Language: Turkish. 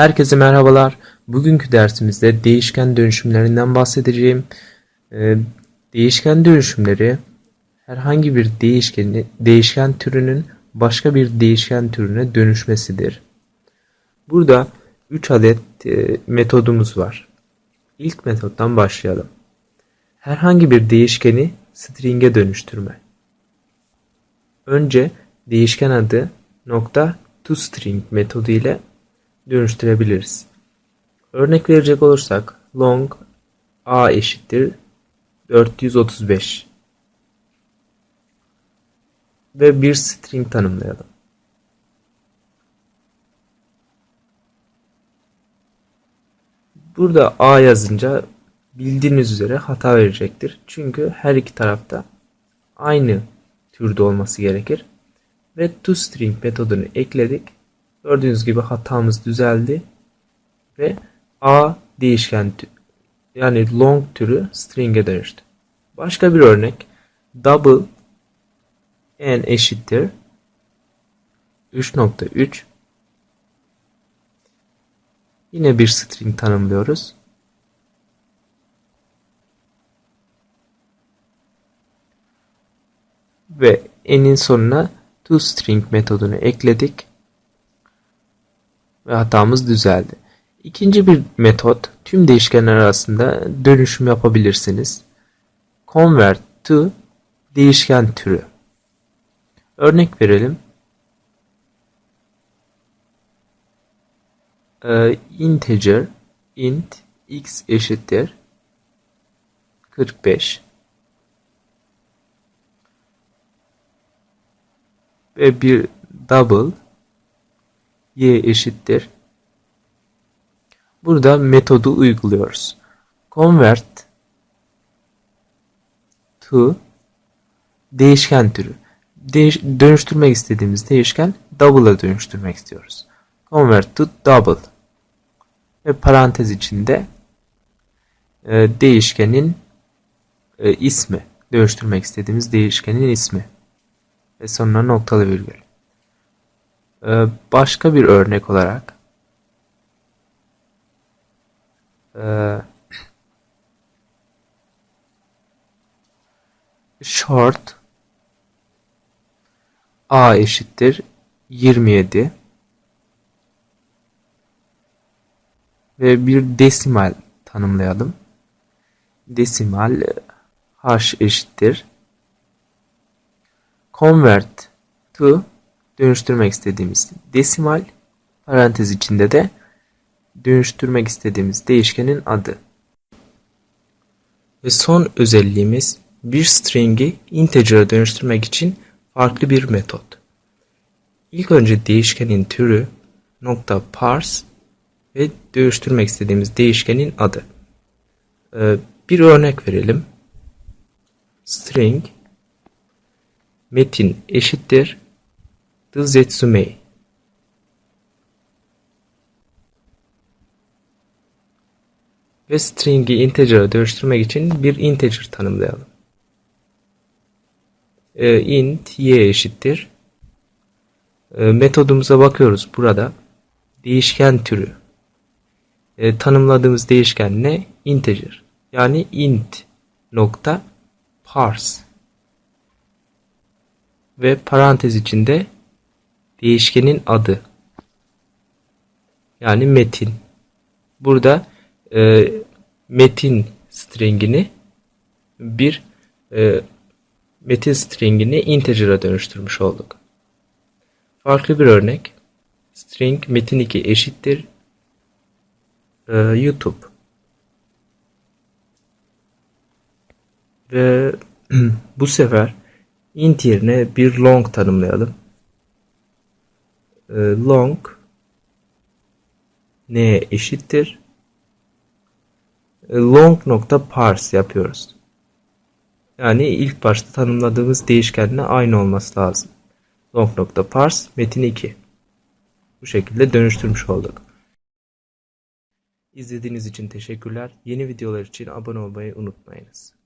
Herkese merhabalar. Bugünkü dersimizde değişken dönüşümlerinden bahsedeceğim. Ee, değişken dönüşümleri herhangi bir değişkeni, değişken türünün başka bir değişken türüne dönüşmesidir. Burada 3 adet e, metodumuz var. İlk metottan başlayalım. Herhangi bir değişkeni string'e dönüştürme. Önce değişken adı nokta toString metodu ile dönüştürebiliriz. Örnek verecek olursak long a eşittir 435 ve bir string tanımlayalım. Burada a yazınca bildiğiniz üzere hata verecektir. Çünkü her iki tarafta aynı türde olması gerekir. Ve toString metodunu ekledik. Gördüğünüz gibi hatamız düzeldi. Ve a değişken yani long türü string'e dönüştü. Başka bir örnek double n eşittir 3.3 Yine bir string tanımlıyoruz. Ve n'in sonuna toString metodunu ekledik. Ve hatamız düzeldi. İkinci bir metot tüm değişkenler arasında dönüşüm yapabilirsiniz. Convert to değişken türü. Örnek verelim. Ee, integer int x eşittir 45 ve bir double y eşittir. Burada metodu uyguluyoruz. Convert to değişken türü. Değiş dönüştürmek istediğimiz değişken double'a dönüştürmek istiyoruz. Convert to double ve parantez içinde e, değişkenin e, ismi dönüştürmek istediğimiz değişkenin ismi ve sonra noktalı virgül. E, başka bir örnek olarak e, short a eşittir 27 ve bir desimal tanımlayalım. Desimal h eşittir convert to dönüştürmek istediğimiz desimal parantez içinde de dönüştürmek istediğimiz değişkenin adı. Ve son özelliğimiz bir string'i integer'a dönüştürmek için farklı bir metot. İlk önce değişkenin türü nokta parse ve dönüştürmek istediğimiz değişkenin adı. Ee, bir örnek verelim. String metin eşittir Zetsume. Ve string'i integer'a dönüştürmek için bir integer tanımlayalım. Ee, int y eşittir. Ee, metodumuza bakıyoruz burada. Değişken türü. Ee, tanımladığımız değişken ne? Integer. Yani int nokta parse ve parantez içinde değişkenin adı. Yani metin. Burada e, metin stringini bir e, metin stringini integer'a dönüştürmüş olduk. Farklı bir örnek. String metin 2 eşittir e, YouTube. Ve bu sefer int yerine bir long tanımlayalım. E, long ne eşittir? E, long nokta parse yapıyoruz. Yani ilk başta tanımladığımız değişkenle aynı olması lazım. Long nokta parse metin 2. Bu şekilde dönüştürmüş olduk. İzlediğiniz için teşekkürler. Yeni videolar için abone olmayı unutmayınız.